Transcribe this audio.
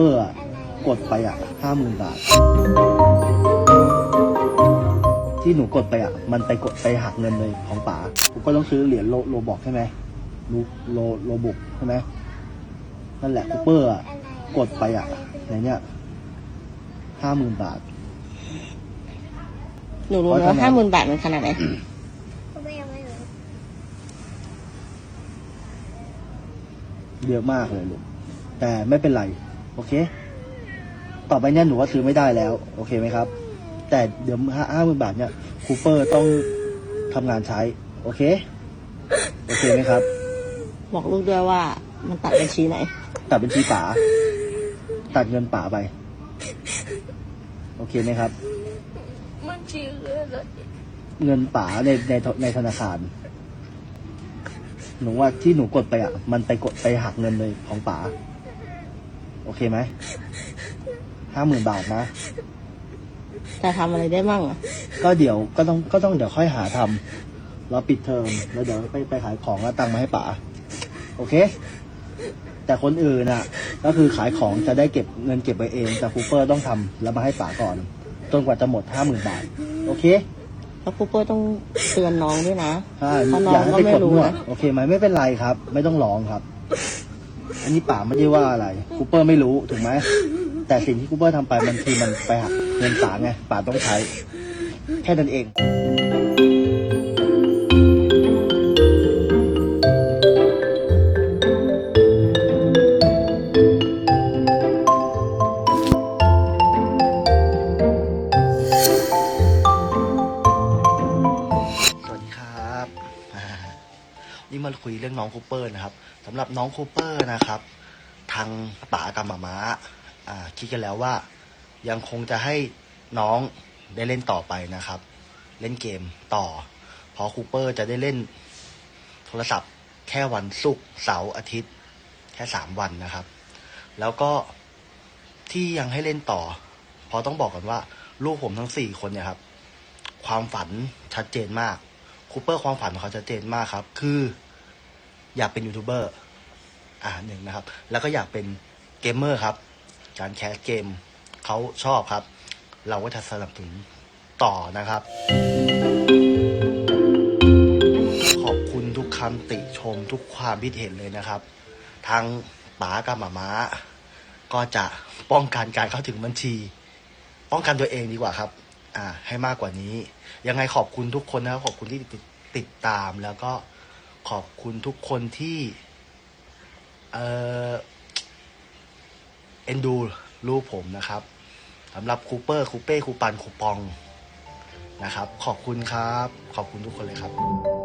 ปอร์อะกดไปอะห้าหมื่นบาท ที่หนูกดไปอะ มันไปกดไปหักเงินเลยของป๋าผมก็ต้องซื้อเหรียญโลโลบอกใช่ไหมโลโลโลบุกใช่ไหมนั่นแหละคูเปอร์อะกดไปอะในเนี้ยห้าหมื่นบาท หนูรู้เพไหมราะฉะนั้ว่านห้าหมื่นบาทมันขนาดไหนก็ไม่ยังไม่รู้เยอะมากเลยลูกแต่ไม่เป็นไร โอเค ต่อไปเนี่ยหนูว่าซื้อไม่ได้แล้ว โอเคไหมครับ แต่เดี๋ยวห้าห้าหมื่นบาทเนี่ยคูเปอร์ต้องทำงานใช้ โอเค โอเคไหมครับ บอกลูกด้วยว่า มันตัดบัญชีไหน ตัดบัญชีป๋าตัดเงินป๋าไป โอเคไหมครับ มันชื่ออะไรเงินป๋าในในในธนาคาร หนูว่าที่หนูกดไปอะ มันไปกดไปหักเงินเลยของป๋า โอเคไหมห้าหมื่นบาทนะ แต่ทำอะไรได้มั่งอะก็เดี๋ยวก็ต้องก็ต้องเดี๋ยวค่อยหาทำเราปิดเทอมแล้วเดี๋ยวไปไปขายของแล้วตังค์มาให้ป๋าโอเค แต่คนอื่นน่ะ ก็คือขายของจะได้เก็บเงินเก็บไว้เอง แต่คูเปอร์ต้องทำแล้วมาให้ป๋าก่อนจนกว่าจะหมดห้าหมื่นบาท โอเคแล้วครูเปอร์ต้องเตือนน้องด้วยนะ ใช่เพราะน้อองย่าให้ก็ไปไม่กดรู้มั่วนะ โอเคไหมไม่เป็นไรครับ ไม่ต้องร้องครับ อันนี้ป๋าไม่ได้ว่าอะไรคูเปอร์ไม่รู้ถูกไหมแต่สิ่งที่คูเปอร์ทำไปมันคือมันไปหักเงินป๋าไงป๋าต้องใช้ แค่นั้นเอง นี่มาคุยเรื่องน้องคูเปอร์นะครับสำหรับน้องคูเปอร์นะครับ ทางป๋ากับหมาม้าอ่าคิดกันแล้วว่า ยังคงจะให้น้องได้เล่นต่อไปนะครับ เล่นเกมต่อเพราะคูเปอร์จะได้เล่นโทรศัพท์ แค่วันศุกร์เสาร์อาทิตย์ แค่สามวันนะครับ แล้วก็ที่ยังให้เล่นต่อ เพราะต้องบอกกันว่า ลูกผมทั้งสี่คนเนี่ยครับ ความฝันชัดเจนมาก คูเปอร์ความฝันของเขาชัดเจนมากครับ คืออยากเป็นยูทูบเบอร์อ่าหนึ่งนะครับ แล้วก็อยากเป็นเกมเมอร์ครับ การแคสเกมเขาชอบครับ เราก็จะสนับสนุนต่อนะครับ ขอบคุณทุกคำติชมทุกความคิดเห็นเลยนะครับทางป๋ากับหมาม้า ก็จะป้องกันการเข้าถึงบัญชี ป้องกันตัวเองดีกว่าครับ อ่า ให้มากกว่านี้ ยังไงขอบคุณทุกคนนะครับขอบคุณที่ติดติดตามแล้วก็ขอบคุณทุกคนที่ เออเอ็นดูลูกผมนะครับสำหรับคูเปอร์คูเป้คูปันคูปองนะครับ ขอบคุณครับ ขอบคุณทุกคนเลยครับ